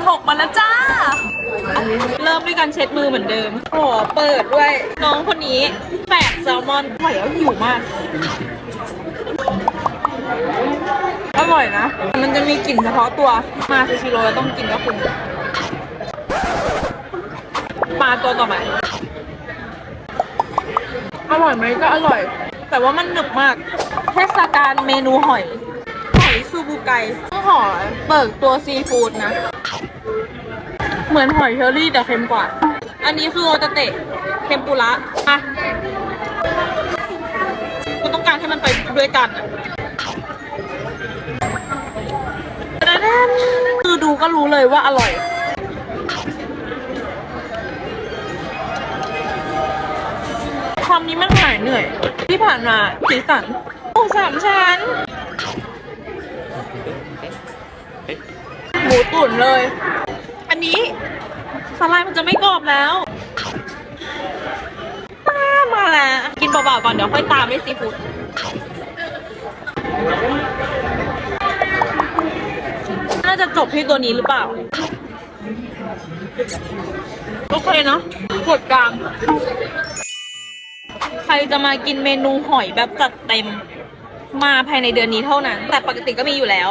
ันหกมาแล้วจ้า เริ่มด้วยการเช็ดมือเหมือนเดิม โอ้เปิดด้วย น้องคนนี้แปดแซลมอนอร่อยแล้วหิวมาก อร่อยนะ มันจะมีกลิ่นเฉพาะตัว มาซูชิโร่ต้องกินก็คุณมาตัวต่อไปอร่อยไหมก็อร่อย แต่ว่ามันหนึบมาก เทศกาลเมนูหอย หอยซูบูไก ต้อเบิกตัวซีฟู้ดนะ เหมือนหอยเชอรี่แต่เค็มกว่า อันนี้คือโอตาเตะเทมปุระอะกูต้องการให้มันไปด้วยกันอะคือดูก็รู้เลยว่าอร่อยความนี้มันหายเหนื่อย ที่ผ่านมาสีสันโอ้สามชั้น หมูตุ๋นเลย อันนี้สไลด์มันจะไม่กรอบแล้วอ่ามาแล้วกินเบาๆก่อนเดี๋ยวค่อยตามด้วยซีฟู้ดน่าจะจบที่ตัวนี้หรือเปล่า โอเคเนาะกดกลาง ใครจะมากินเมนูหอยแบบจัดเต็ม มาภายในเดือนนี้เท่านั้น แต่ปกติก็มีอยู่แล้ว